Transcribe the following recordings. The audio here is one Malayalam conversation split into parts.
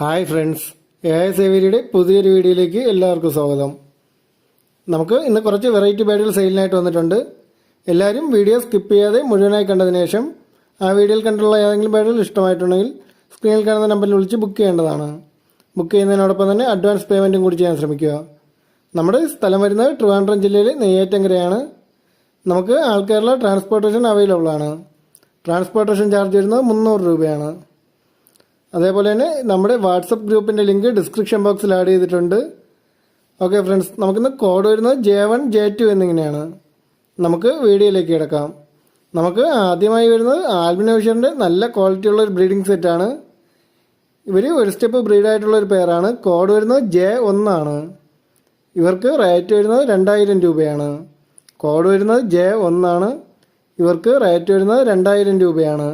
ഹായ് ഫ്രണ്ട്സ് എ ഐ സേവിയുടെ പുതിയൊരു വീഡിയോയിലേക്ക് എല്ലാവർക്കും സ്വാഗതം. നമുക്ക് ഇന്ന് കുറച്ച് വെറൈറ്റി ബാഡുകൾ സെയിലിനായിട്ട് വന്നിട്ടുണ്ട്. എല്ലാവരും വീഡിയോ സ്കിപ്പ് ചെയ്യാതെ മുഴുവനായി കണ്ടതിന് ശേഷം ആ വീഡിയോയിൽ കണ്ടുള്ള ഏതെങ്കിലും ബാഡുകൾ ഇഷ്ടമായിട്ടുണ്ടെങ്കിൽ സ്ക്രീനിൽ കാണുന്ന നമ്പറിൽ വിളിച്ച് ബുക്ക് ചെയ്യേണ്ടതാണ്. ബുക്ക് ചെയ്യുന്നതിനോടൊപ്പം തന്നെ അഡ്വാൻസ് പേയ്മെന്റും കൂടി ചെയ്യാൻ ശ്രമിക്കുക. നമ്മുടെ സ്ഥലം വരുന്നത് ട്രിവാൻഡ്രം ജില്ലയിലെ നെയ്യാറ്റങ്കരയാണ് നമുക്ക് ആൾക്കാരുള്ള ട്രാൻസ്പോർട്ടേഷൻ അവൈലബിൾ ആണ് ട്രാൻസ്പോർട്ടേഷൻ ചാർജ് വരുന്നത് മുന്നൂറ് രൂപയാണ്. അതേപോലെ തന്നെ നമ്മുടെ വാട്സപ്പ് ഗ്രൂപ്പിന്റെ ലിങ്ക് ഡിസ്ക്രിപ്ഷൻ ബോക്സിൽ ആഡ് ചെയ്തിട്ടുണ്ട്. ഓക്കെ ഫ്രണ്ട്സ് നമുക്കിന്ന് കോഡ് വരുന്നത് ജെ വൺ ജെ ടു എന്നിങ്ങനെയാണ്. നമുക്ക് വീഡിയോയിലേക്ക് കിടക്കാം. നമുക്ക് ആദ്യമായി വരുന്നത് ആൽബിനോഷറിന്റെ നല്ല ക്വാളിറ്റി ഉള്ള ഒരു ബ്രീഡിംഗ് സെറ്റാണ് ഇവർ ഒരു സ്റ്റെപ്പ് ബ്രീഡായിട്ടുള്ള ഒരു പേരാണ് കോഡ് വരുന്നത് ജെ ഒന്നാണ് ഇവർക്ക് റേറ്റ് വരുന്നത് രണ്ടായിരം രൂപയാണ്. കോഡ് വരുന്നത് ജെ ഒന്നാണ് ഇവർക്ക് റേറ്റ് വരുന്നത് രണ്ടായിരം രൂപയാണ്.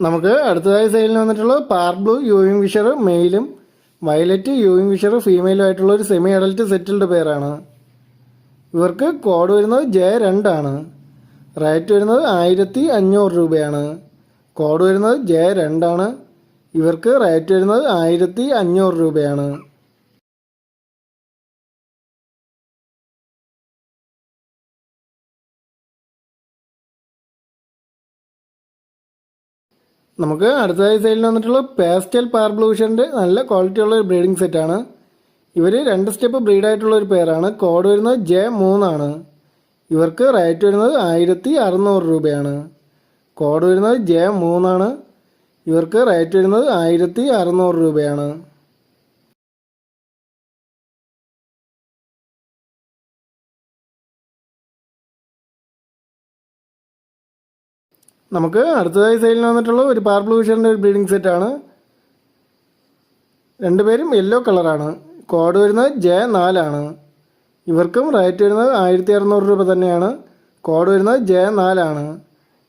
നമുക്ക് അടുത്തതായി സെയിലിന് വന്നിട്ടുള്ളത് പാർ ബ്ലൂ യൂവിംഗ് ഫിഷർ മെയിലും വയലറ്റ് യൂവിംഗ് വിഷർ ഫീമെയിലും ആയിട്ടുള്ള ഒരു സെമി അഡൽറ്റ് സെറ്റിൽഡ് പേരാണ് ഇവർക്ക് കോഡ് വരുന്നത് ജെ രണ്ടാണ്. റേറ്റ് വരുന്നത് ആയിരത്തി അഞ്ഞൂറ് രൂപയാണ്. കോഡ് വരുന്നത് ജെ രണ്ടാണ്. ഇവർക്ക് റേറ്റ് വരുന്നത് ആയിരത്തി അഞ്ഞൂറ് രൂപയാണ്. നമുക്ക് അടുത്തതായി സൈഡിൽ വന്നിട്ടുള്ള പേസ്റ്റൽ പാർ ബ്ലൂഷറിന്റെ നല്ല ക്വാളിറ്റിയുള്ള ഒരു ബ്രീഡിംഗ് സെറ്റാണ് ഇവർ രണ്ട് സ്റ്റെപ്പ് ബ്രീഡായിട്ടുള്ള ഒരു പേരാണ് കോഡ് വരുന്നത് ജെ മൂന്നാണ് ഇവർക്ക് റേറ്റ് വരുന്നത് ആയിരത്തി അറുന്നൂറ് രൂപയാണ്. കോഡ് വരുന്നത് ജെ മൂന്നാണ് ഇവർക്ക് റേറ്റ് വരുന്നത് ആയിരത്തി അറുന്നൂറ് രൂപയാണ്. നമുക്ക് അടുത്തതായി സെയിലിന് വന്നിട്ടുള്ള ഒരു പാർ ബ്ലൂഷറിന്റെ ഒരു ബ്രീഡിംഗ് സെറ്റാണ് രണ്ടുപേരും യെല്ലോ കളറാണ് കോഡ് വരുന്നത് ജെ നാലാണ് ഇവർക്കും റേറ്റ് വരുന്നത് ആയിരത്തി അറുന്നൂറ് രൂപ തന്നെയാണ്. കോഡ് വരുന്നത് ജെ നാലാണ്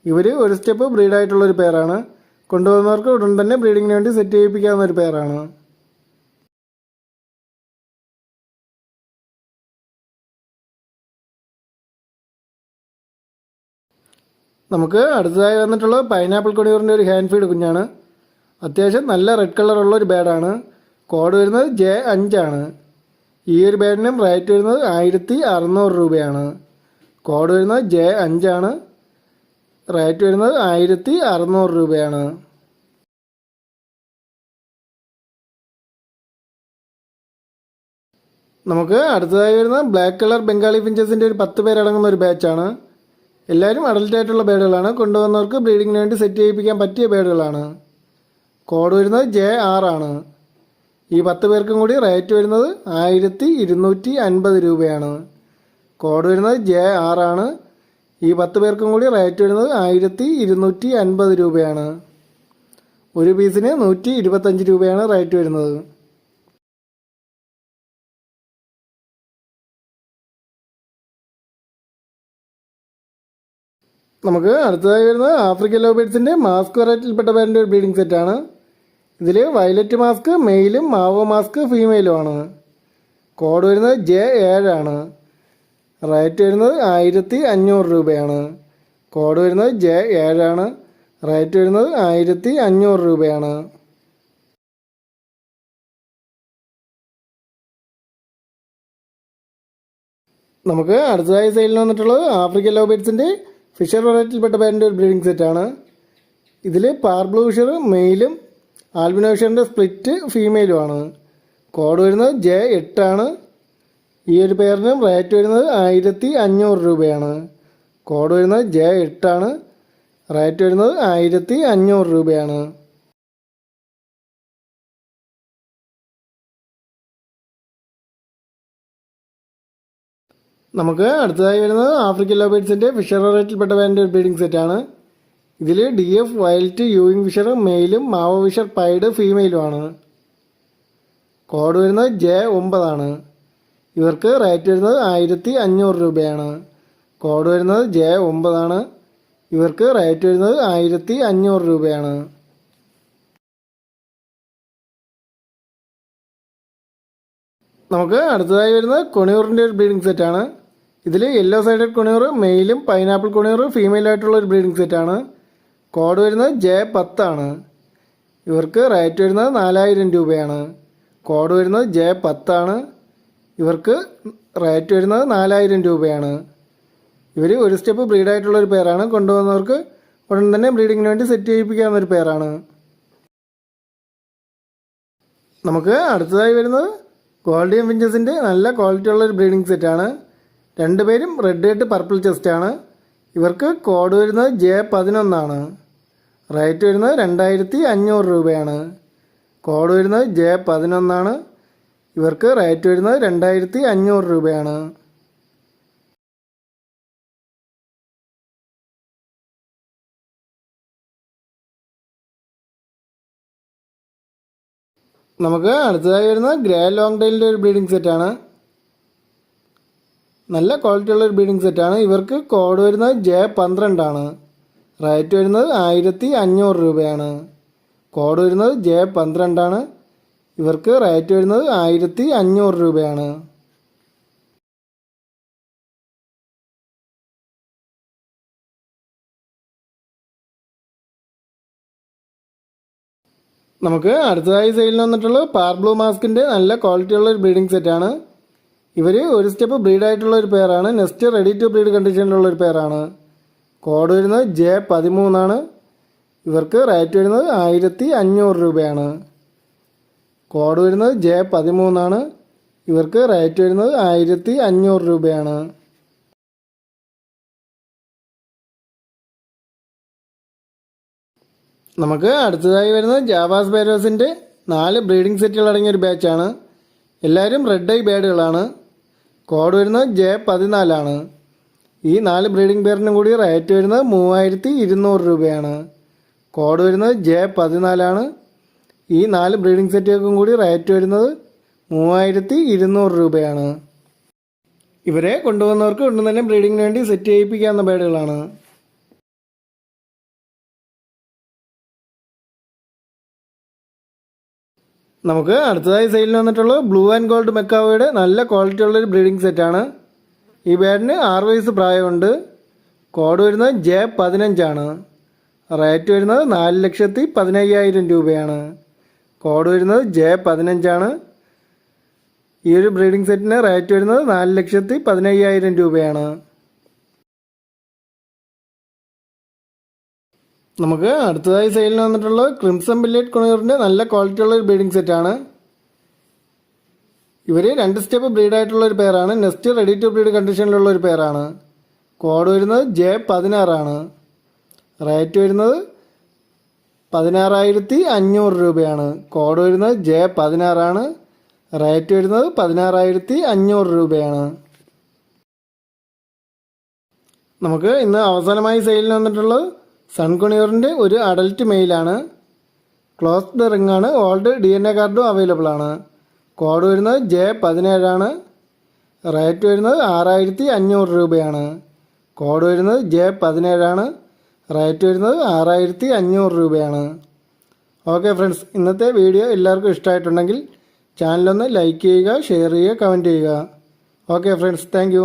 ഇവർ ഒരു സ്റ്റെപ്പ് ബ്രീഡായിട്ടുള്ളൊരു പേരാണ് കൊണ്ടുവന്നവർക്ക് ഉടൻ തന്നെ ബ്രീഡിങ്ങിന് വേണ്ടി സെറ്റ് ചെയ്യിപ്പിക്കാവുന്ന ഒരു പേരാണ് നമുക്ക് അടുത്തതായി വന്നിട്ടുള്ളത് പൈനാപ്പിൾ കൊടിയൂറിന്റെ ഒരു ഹാൻഡ് ഫീഡ് കുഞ്ഞാണ്. അത്യാവശ്യം നല്ല റെഡ് കളറുള്ള ഒരു ബാഡാണ് കോഡ് വരുന്നത് ജെ അഞ്ചാണ് ഈ ഒരു ബാഡിനും റേറ്റ് വരുന്നത് ആയിരത്തി അറുന്നൂറ് രൂപയാണ്. കോഡ് വരുന്നത് ജെ അഞ്ചാണ് റേറ്റ് വരുന്നത് ആയിരത്തി അറുന്നൂറ് രൂപയാണ്. നമുക്ക് അടുത്തതായി വരുന്ന ബ്ലാക്ക് കളർ ബംഗാളി ഫിഞ്ചസിന്റെ ഒരു പത്ത് പേരടങ്ങുന്ന ഒരു ബാച്ചാണ് എല്ലാവരും അഡൽറ്റ് ആയിട്ടുള്ള ബേഡുകളാണ് കൊണ്ടുവന്നവർക്ക് ബ്രീഡിങ്ങിന് വേണ്ടി സെറ്റ് ചെയ്യിപ്പിക്കാൻ പറ്റിയ ബേഡുകളാണ് കോഡ് വരുന്നത് ജെ ആർ ആണ്. ഈ പത്ത് പേർക്കും കൂടി റേറ്റ് വരുന്നത് ആയിരത്തി ഇരുന്നൂറ്റി അൻപത് രൂപയാണ്. കോഡ് വരുന്നത് ജെ ആർ ആണ്. ഈ പത്ത് പേർക്കും കൂടി റേറ്റ് വരുന്നത് ആയിരത്തി ഇരുന്നൂറ്റി അൻപത് രൂപയാണ്. ഒരു പീസിന് നൂറ്റി ഇരുപത്തഞ്ച് രൂപയാണ് റേറ്റ് വരുന്നത്. നമുക്ക് അടുത്തതായി വരുന്നത് ആഫ്രിക്കൻ ലോബേഡ്സിന്റെ മാസ്ക് വെറൈറ്റിയിൽപ്പെട്ട പേരിന്റെ ഒരു ബ്രീഡിംഗ് സെറ്റാണ് ഇതിൽ വയലറ്റ് മാസ്ക് മെയിലും മാവോ മാസ്ക് ഫീമെയിലും ആണ്. കോഡ് വരുന്നത് ജെ ഏഴാണ് റേറ്റ് വരുന്നത് ആയിരത്തി അഞ്ഞൂറ് രൂപയാണ്. കോഡ് വരുന്നത് ജെ ഏഴാണ് റേറ്റ് വരുന്നത് ആയിരത്തി അഞ്ഞൂറ് രൂപയാണ്. നമുക്ക് അടുത്തതായി സെയിലിന് വന്നിട്ടുള്ളത് ആഫ്രിക്കൻ ലോബേഡ്സിന്റെ ഫിഷർ വെറൈറ്റിയിൽപ്പെട്ട ബാൻഡിന്റെ ഒരു ബ്രീഡിംഗ് സെറ്റാണ് ഇതിൽ പാർ ബ്ലൂ ഫിഷർ മെയിലും ആൽബിനോ ഫിഷറിന്റെ സ്പ്ലിറ്റ് ഫീമെയിലുമാണ് കോഡ് വരുന്നത് ജെ എട്ടാണ് ഈ ഒരു പേരിനും റേറ്റ് വരുന്നത് ആയിരത്തി അഞ്ഞൂറ് രൂപയാണ്. കോഡ് വരുന്നത് ജെ എട്ടാണ് റേറ്റ് വരുന്നത് ആയിരത്തി അഞ്ഞൂറ് രൂപയാണ്. നമുക്ക് അടുത്തതായി വരുന്നത് ആഫ്രിക്കൻ വെറൈറ്റിയിൽപ്പെട്ട വേണ്ട ഒരു ബ്രീഡിംഗ് സെറ്റാണ് ഇതിൽ D F violet ewing Fischer മെയിലും മാവ ഫിഷർ പൈഡ് ഫീമെയിലുമാണ് കോഡ് വരുന്നത് ജെ ഒമ്പതാണ് ഇവർക്ക് റേറ്റ് വരുന്നത് ആയിരത്തി അഞ്ഞൂറ് രൂപയാണ്. കോഡ് വരുന്നത് ജെ ഒമ്പതാണ് ഇവർക്ക് റേറ്റ് വരുന്നത് ആയിരത്തി അഞ്ഞൂറ് രൂപയാണ്. നമുക്ക് അടുത്തതായി വരുന്നത് കൊണിയൂറിന്റെ ഒരു ബ്രീഡിംഗ് സെറ്റാണ് ഇതിൽ യെല്ലോ സൈഡഡ് കുണീർ മെയിലും പൈനാപ്പിൾ ഫീമെയിൽ ഫീമെയിലായിട്ടുള്ള ഒരു ബ്രീഡിംഗ് സെറ്റാണ് കോഡ് വരുന്നത് ജെ പത്താണ് ഇവർക്ക് റേറ്റ് വരുന്നത് നാലായിരം രൂപയാണ്. കോഡ് വരുന്നത് ജെ പത്താണ് ഇവർക്ക് റേറ്റ് വരുന്നത് നാലായിരം രൂപയാണ്. ഇവർ ഒരു സ്റ്റെപ്പ് ബ്രീഡായിട്ടുള്ളൊരു പേരാണ് കൊണ്ടുവന്നവർക്ക് ഉടൻ തന്നെ ബ്രീഡിങ്ങിന് വേണ്ടി സെറ്റ് ചെയ്യിപ്പിക്കാവുന്ന ഒരു പേരാണ് നമുക്ക് അടുത്തതായി വരുന്നത് ഗോൾഡിയൻ ഫിഞ്ചസിന്റെ നല്ല ക്വാളിറ്റി ഉള്ള ഒരു ബ്രീഡിംഗ് സെറ്റാണ് രണ്ടുപേരും റെഡ് ഹെഡ് പർപ്പിൾ ചെസ്റ്റാണ് ഇവർക്ക് കോഡ് വരുന്നത് ജെ പതിനൊന്നാണ് റേറ്റ് വരുന്നത് രണ്ടായിരത്തി അഞ്ഞൂറ് രൂപയാണ്. കോഡ് വരുന്നത് ജെ പതിനൊന്നാണ് ഇവർക്ക് റേറ്റ് വരുന്നത് രണ്ടായിരത്തി അഞ്ഞൂറ് രൂപയാണ്. നമുക്ക് അടുത്തതായി വരുന്നത് ഗ്രേ ലോങ് ടൈലിന്റെ ഒരു ബ്രീഡിംഗ് സെറ്റാണ്. നല്ല ക്വാളിറ്റി ഉള്ള ഒരു ബീഡിംഗ് സെറ്റാണ് ഇവർക്ക് കോഡ് വരുന്നത് ജെ പന്ത്രണ്ടാണ് റേറ്റ് വരുന്നത് ആയിരത്തി അഞ്ഞൂറ് രൂപയാണ്. കോഡ് വരുന്നത് ജെ പന്ത്രണ്ടാണ് ഇവർക്ക് റേറ്റ് വരുന്നത് ആയിരത്തി അഞ്ഞൂറ് രൂപയാണ്. നമുക്ക് അടുത്തതായി സെയിലിന് വന്നിട്ടുള്ളത് പാർബ്ലൂ മാസ്കിന്റെ നല്ല ക്വാളിറ്റി ഉള്ള ഒരു ബ്രീഡിംഗ് സെറ്റാണ് ഇവർ ഒരു സ്റ്റെപ്പ് ബ്രീഡായിട്ടുള്ള ഒരു പേരാണ് നെക്സ്റ്റ് റെഡി ടു ബ്രീഡ് കണ്ടീഷനിലുള്ള ഒരു പേരാണ് കോഡ് വരുന്നത് ജെ പതിമൂന്നാണ് ഇവർക്ക് റേറ്റ് വരുന്നത് ആയിരത്തി അഞ്ഞൂറ് രൂപയാണ്. കോഡ് വരുന്നത് ജെ പതിമൂന്നാണ് ഇവർക്ക് റേറ്റ് വരുന്നത് ആയിരത്തി അഞ്ഞൂറ് രൂപയാണ്. നമുക്ക് അടുത്തതായി വരുന്നത് ജാവാസ് ബേരോസിന്റെ നാല് ബ്രീഡിംഗ് സെറ്റുകൾ അടങ്ങിയ ഒരു ബാച്ചാണ് എല്ലാവരും റെഡ് ഐ ബേഡുകളാണ് കോഡ് വരുന്നത് ജെ പതിനാലാണ്. ഈ നാല് ബ്രീഡിംഗ് പേരിനും കൂടി റേറ്റ് വരുന്നത് മൂവായിരത്തി ഇരുന്നൂറ് രൂപയാണ്. കോഡ് വരുന്നത് ജെ പതിനാലാണ്. ഈ നാല് ബ്രീഡിംഗ് സെറ്റുകൾക്കും കൂടി റേറ്റ് വരുന്നത് മൂവായിരത്തി ഇരുന്നൂറ് രൂപയാണ്. ഇവരെ കൊണ്ടുവന്നവർക്ക് ഉടൻ തന്നെ ബ്രീഡിങ്ങിന് വേണ്ടി സെറ്റ് ചെയ്യിപ്പിക്കാവുന്ന ബേഡുകളാണ് നമുക്ക് അടുത്തതായി സെയിലിൽ വന്നിട്ടുള്ളത് ബ്ലൂ ആൻഡ് ഗോൾഡ് മെക്കാവയുടെ നല്ല ക്വാളിറ്റി ഉള്ളൊരു ബ്രീഡിംഗ് സെറ്റാണ് ഈ ബേഡിന് ആറ് വയസ്സ് പ്രായമുണ്ട്. കോഡ് വരുന്നത് ജെ പതിനഞ്ചാണ് റേറ്റ് വരുന്നത് നാല് ലക്ഷത്തി പതിനയ്യായിരം രൂപയാണ്. കോഡ് വരുന്നത് ജെ പതിനഞ്ചാണ് ഈ ഒരു ബ്രീഡിംഗ് സെറ്റിന് റേറ്റ് വരുന്നത് നാല് ലക്ഷത്തി പതിനയ്യായിരം രൂപയാണ്. നമുക്ക് അടുത്തതായി സെയിലിന് വന്നിട്ടുള്ളത് ക്രിംസൺ ബില്ലേറ്റ് കുണൂറിന്റെ നല്ല ക്വാളിറ്റി ഉള്ള ഒരു ബ്രീഡിംഗ് സെറ്റാണ് ഇവർ രണ്ട് സ്റ്റെപ്പ് ബ്രീഡായിട്ടുള്ള ഒരു പേരാണ് നെക്സ്റ്റ് റെഡി ടു ബ്രീഡ് കണ്ടീഷനിലുള്ള ഒരു പേരാണ് കോഡ് വരുന്നത് ജെ പതിനാറാണ് റേറ്റ് വരുന്നത് പതിനാറായിരത്തി അഞ്ഞൂറ് രൂപയാണ്. കോഡ് വരുന്നത് ജെ പതിനാറാണ് റേറ്റ് വരുന്നത് പതിനാറായിരത്തി അഞ്ഞൂറ് രൂപയാണ്. നമുക്ക് ഇന്ന് അവസാനമായി സെയിലിന് വന്നിട്ടുള്ളത് സൺകുണിയറിന്റെ ഒരു അഡൽറ്റ് മെയിലാണ്. ക്ലോസ്ഡ് റിംഗ് ആണ്. ഓൾഡ് ഡി എൻ എ കാർഡും അവൈലബിൾ ആണ്. കോഡ് വരുന്നത് ജെ പതിനേഴാണ്. റേറ്റ് വരുന്നത് ആറായിരത്തി അഞ്ഞൂറ് രൂപയാണ്. കോഡ് വരുന്നത് ജെ പതിനേഴാണ്. റേറ്റ് വരുന്നത് ആറായിരത്തി അഞ്ഞൂറ് രൂപയാണ്. ഓക്കെ ഫ്രണ്ട്സ് ഇന്നത്തെ വീഡിയോ എല്ലാവർക്കും ഇഷ്ടമായിട്ടുണ്ടെങ്കിൽ ചാനലൊന്ന് ലൈക്ക് ചെയ്യുക ഷെയർ ചെയ്യുക കമന്റ് ചെയ്യുക. Okay friends thank